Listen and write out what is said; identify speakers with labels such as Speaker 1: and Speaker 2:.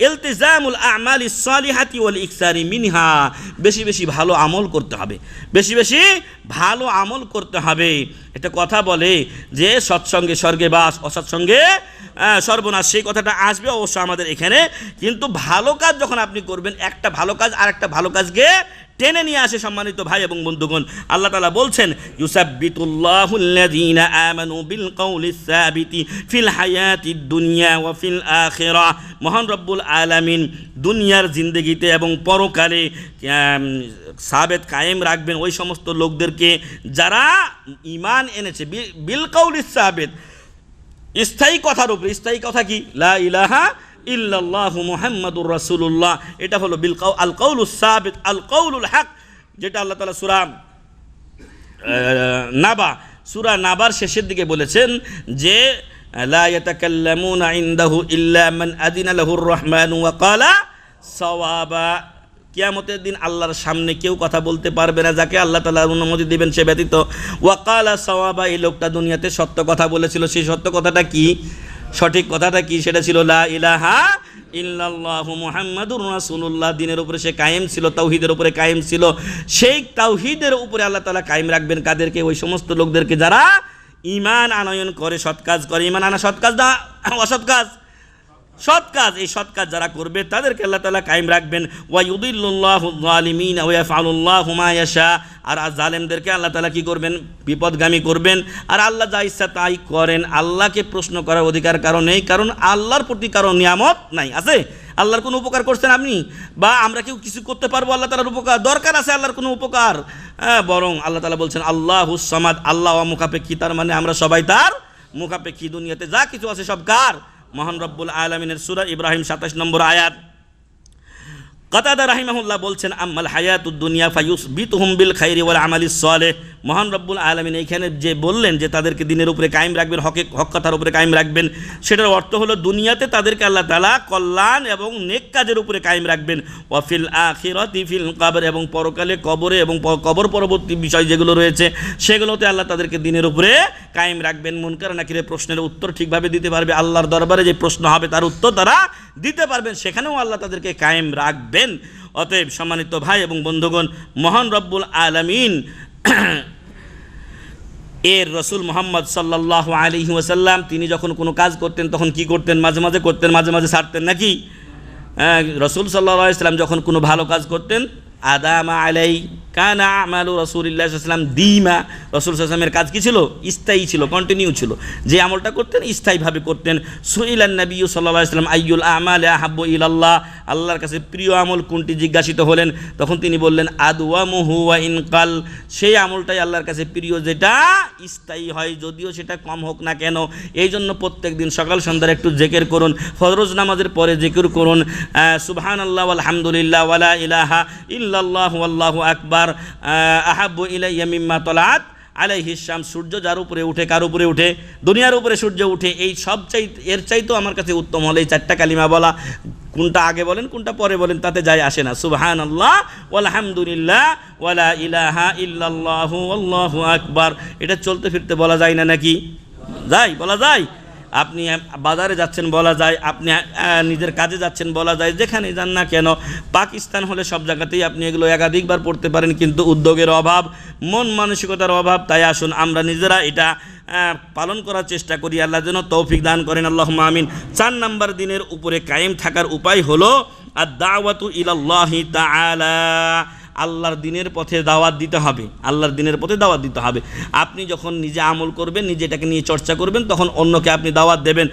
Speaker 1: ইলতিজামুল আমাল ইসালিহাতি ওয়াল ইকসারি মিনহা। বেশি বেশি ভালো আমল করতে হবে। বেশি বেশি ভালো আমল করতে হবে। এটা কথা বলে যে, সৎসঙ্গে স্বর্গে বাস, অসৎসঙ্গে সর্বনাশ, সেই কথাটা আসবে অবশ্য আমাদের এখানে। কিন্তু ভালো কাজ যখন আপনি করবেন, একটা ভালো কাজ আর একটা ভালো কাজকে টেনে নিয়ে আসে সম্মানিত ভাই এবং বন্ধুগণ। আল্লাহ তালা বলছেন বিল ফিল দুনিয়া ফিল মহান রব্বুল আলামিন দুনিয়ার জিন্দগিতে এবং পরকালে সাবেত কায়েম রাখবেন ওই সমস্ত লোকদেরকে যারা ইমান এনেছে বিল কওলিস সাবেত। স্থায়ী কথার উপরে, স্থায়ী কথা কি? লা ইলাহা ইল্লাল্লাহু মুহাম্মাদুর রাসূলুল্লাহ। এটা হলো বিল কাউ, আল কাউলুস সাবিত, আল কাউলুল হক, যেটা আল্লাহ তাআলা সূরা নাবা, সূরা নাবার শেষের দিকে বলেছেন যে, লা ইয়াতাকাল্লামুনা ইনদাহু ইল্লা মান আদিনা লাহুর রহমানু ওয়া ক্বালা সাওয়াবা। কিয়ামতের দিন আল্লাহর সামনে কেউ কথা বলতে পারবে না, যাকে আল্লাহ তালা অনুমতি দিবেন, সে ব্যতীত। ওয়াকালা সওয়াবা, এই লোকটা দুনিয়াতে সত্য কথা বলেছিল। সেই সত্য কথাটা কি? সঠিক কথাটা কি? সেটা ছিল, লা ইলাহা ইল্লাল্লাহু মুহাম্মাদুর রাসূলুল্লাহ। দিনের উপরে সে কায়েম ছিল, তাওহীদের উপরে কায়েম ছিল। সেই তাওহীদের উপরে আল্লাহ তাআলা কায়েম রাখবেন কাদেরকে? ওই সমস্ত লোকদেরকে যারা ঈমান আনয়ন করে, সৎ কাজ করে। ঈমান আনা সৎ কাজ না, অসৎ কাজ। সৎ কাজ, এই সৎ কাজ যারা করবে, তাদেরকে আল্লাহ তালা কায়েম রাখবেন। ওয়া ইউদিল্লাহ জালিমিন ওয়া ফাউল্লাহ হুমায়াশা আর আর জালেমদেরকে আল্লাহ তালা কি করবেন? বিপদগামী করবেন। আর আল্লাহ যা ইচ্ছা তাই করেন। আল্লাহকে প্রশ্ন করার অধিকার কারণ নেই, কারণ আল্লাহর প্রতি কারও নিয়ামত নাই। আছে? আল্লাহর কোনো উপকার করছেন আপনি? বা আমরা কেউ কিছু করতে পারব আল্লাহ তালার উপকার? দরকার আছে আল্লাহর কোনো উপকার? হ্যাঁ বরং আল্লাহ তালা বলছেন, আল্লাহ হুসামাদ আল্লাহ মুখাপেক্ষী তার মানে আমরা সবাই তার মুখাপেক্ষী। দুনিয়াতে যা কিছু আছে সব কার? মহান রব্বুল আলমিনের সুরা ইব্রাহিম সাতাশ নম্বর আয়াত। কাতাদা রাহিমাহুল্লাহ বলছেন, আম্মাল হায়াতুদ দুনিয়া ফায়ুস বিতুহুম বিল খাইরি ওয়াল আমালিস সালেহ মহান রব্বুল আলমিন এইখানে যে বললেন যে তাদেরকে দিনের উপরে কায়েম রাখবেন, হকে হক কথার উপরে কায়েম রাখবেন, সেটার অর্থ হলো দুনিয়াতে তাদেরকে আল্লাহ তালা কল্যাণ এবং নেক কাজের উপরে কায়েম রাখবেন। ওয়াফিল আখিরতি ফিল কবর এবং পরকালে কবরে এবং কবর পরবর্তী বিষয় যেগুলো রয়েছে, সেগুলোতে আল্লাহ তাদেরকে দিনের উপরে কায়েম রাখবেন। মুনকার নাকিরের প্রশ্নের উত্তর ঠিকভাবে দিতে পারবে, আল্লাহর দরবারে যে প্রশ্ন হবে তার উত্তর তারা দিতে পারবেন, সেখানেও আল্লাহ তাদেরকে কায়েম রাখবেন। অতএব সম্মানিত ভাই এবং বন্ধুগণ, মহান রব্বুল আলমিন এর রসুল মোহাম্মদ সাল্লাহ আলী ওয়াসাল্লাম তিনি যখন কোনো কাজ করতেন তখন কি করতেন? মাঝে মাঝে করতেন মাঝে মাঝে ছাড়তেন নাকি? হ্যাঁ, রসুল সাল্লাহ ইসলাম যখন কোনো ভালো কাজ করতেন আদামা আলাই কানা আমালু রসুলিল্লাহাম দিমা। রসুল সাল্লামের কাজ কি ছিল? স্থায়ী ছিল কন্টিনিউ ছিল। যে আমলটা করতেন, স্থায়ীভাবে করতেন। সুইলান নবী সাল্লাহ ইসলাম আইয়ুল আমাল আহাব্বু ইলাল্লাহ। আল্লাহর কাছে প্রিয় আমল কোনটি? জিজ্ঞাসিত হলেন। তখন তিনি বললেন আদওয়া মুহুয়া ইনকাল। সেই আমলটাই আল্লাহর কাছে প্রিয়, যেটা স্থায়ী হয়, যদিও সেটা কম হোক না কেন। এই জন্য প্রত্যেক দিন সকাল সন্ধ্যার একটু জেকের করুন, ফরজ নামাজের পরে জেকের করুন। সুবহান আল্লাহ আলহামদুলিল্লাহ ওয়ালা ইলাহা ইল্লাল্লাহু আল্লাহু আকবার আহাব্বু ইলাইয়া মিম্মা তলাত আলাইহি শাম সূর্য যার উপরে উঠে, কার উপরে উঠে? দুনিয়ার উপরে সূর্য উঠে, এই সব চাই, এর চাইতেও আমার কাছে উত্তম হলে এই চারটা কালিমা বলা। কোনটা আগে বলেন, কোনটা পরে বলেন, তাতে যায় আসে না। সুবহান আল্লাহ আলহামদুলিল্লাহ ওয়ালা ইলাহা ইল্লাল্লাহু আল্লাহু আকবার। এটা চলতে ফিরতে বলা যায় না নাকি? যায়, বলা যায়। আপনি বাজারে যাচ্ছেন বলা যায়, আপনি নিজের কাজে যাচ্ছেন বলা যায়, যেখানে যান না কেন, পাকিস্তান হলে সব জায়গাতেই আপনি এগুলো একাধিকবার পড়তে পারেন, কিন্তু উদ্যোগের অভাব, মন মানসিকতার অভাব, তাই আসুন আমরা নিজেরা এটা পালন করার চেষ্টা করি, আল্লাহ যেন তৌফিক দান করেন আল্লাহ আমিন। চার নাম্বার দিনের উপরে কায়েম থাকার উপায় হলো আর দাওয়াতু ইলাল্লাহি তাআলা। আল্লাহর দিনের পথে দাওয়াত দিতে হবে। আল্লাহর দিনের পথে দাওয়াত দিতে হবে। আপনি যখন নিজে আমল করবেন, নিজে এটাকে নিয়ে চর্চা করবেন, তখন অন্যকে আপনি দাওয়াত দেবেন।